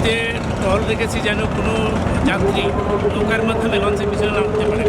নদীতে টল রেখেছি যেন কোনো যাত্রী নৌকার মাধ্যমে লঞ্চের পিছনে নামতে পারে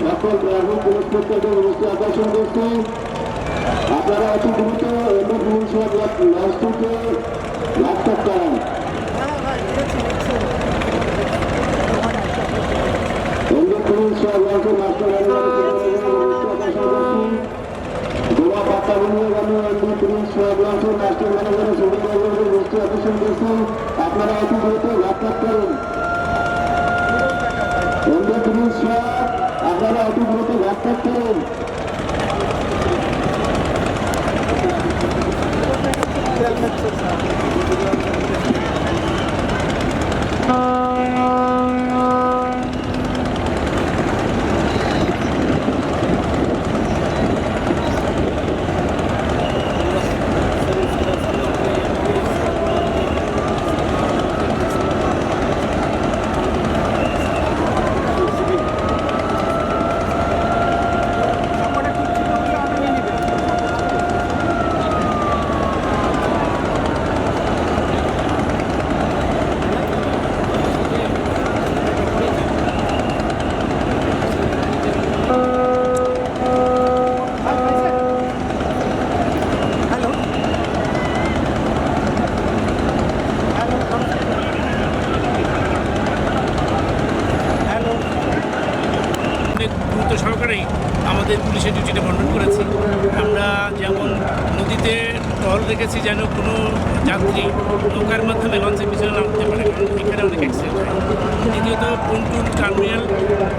সকল গ্রাহক ইন্সপেক্টরদের দৃষ্টি আকর্ষণ করছি। আপনারা অতি দ্রুত এমডিটি লঞ্চটিকে ব্যাকআপ করান এমডিটি লঞ্চের মাস্টার গোয়া বাতাবরণীয় গ্রামে একদিন পুলিশ লঞ্চের মাস্টার ম্যানেজারের সুবিধাগুলোর দৃষ্টি আকর্ষণ করছেন আপনারা অতি দ্রুত ব্যাকআপ দ্রুত ব্যাকআপ করুন অনেক গুরুত্ব সহকারেই আমাদের পুলিশের ডিউটিটা বন্টন করেছি। আমরা যেমন নদীতে টহল রেখেছি, যেন কোনো যাত্রী নৌকার মাধ্যমে লঞ্চের পিছনে নামতে পারে, কারণ এখানে অনেক অ্যাক্সিডেন্ট হয়। দ্বিতীয়ত পন্টুন টার্মিনাল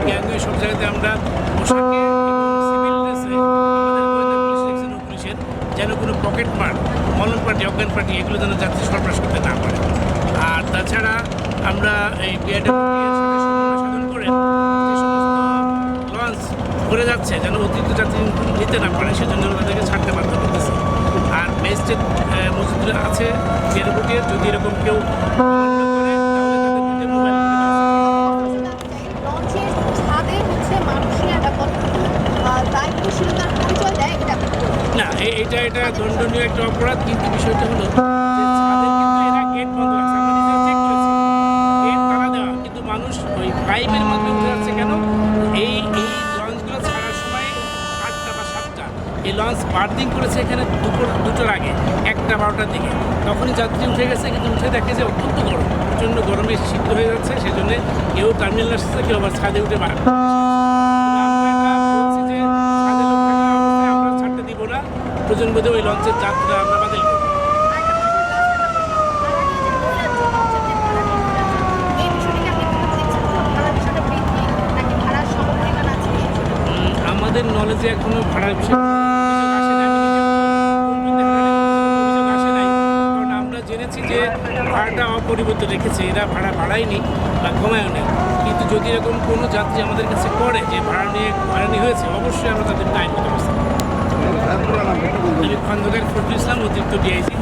গ্যাংওয়ে সব জায়গাতে আমরা পুলিশের, যেন কোনো পকেট মার মলন পার্টি অজ্ঞান পার্টি এগুলো যেন যাত্রী সরবরাহ করতে না পারে। আর তাছাড়া আমরা এই সাথে করে ঘুরে যাচ্ছে যেন অতিরিক্ত যাত্রী নিতে না পারে সেজন্য তাদেরকে ছাড়তে বাধ্য করতেছি। আর ম্যাজিস্ট্রেট মজুদরা আছে এয়ারপোর্টে যদি এরকম কেউ না এটা। এটা দণ্ডনীয় একটা অপরাধ কিন্তু বিষয়টা হলো এই লঞ্চ বার্দিং করেছে এখানে দুপুর, দুটোর আগে, একটা বারোটার দিকে। তখনই যাত্রী উঠে গেছে, কিন্তু উঠে দেখে যে অত্যন্ত গরম, প্রচণ্ড গরমে সিদ্ধ হয়ে যাচ্ছে, সেজন্য কেউ টার্মিনাল আসছে কেউ আবার ছাদে উঠে বার প্রয়োজন বোধে ওই লঞ্চের যাত্রা আমরা বাতিল করব এই বিষয়টিকে আপনি কীভাবে দেখছেন ভাড়ার বিষয়টা বৃদ্ধি নাকি ভাড়ার সমপরিমাণ আছে উম, আমাদের নলেজে এখনও ভাড়ার বিষয়ে কোনো অভিযোগ আসে নাই। আমি নিজেও অভিযোগ আসে নাই। কারণ আমরা জেনেছি যে ভাড়াটা অপরিবর্তিত রেখেছে এরা ভাড়া বাড়ায়নি বা কমায়ও নেই কিন্তু যদি এরকম কোনো যাত্রী আমাদের কাছে করে যে ভাড়া নিয়ে হয়রানি হয়েছে অবশ্যই আমরা তাদের আইনগত ব্যবস্থা। আমি খন্দকার ফজলুল ইসলাম অতিরিক্ত ডিআইজি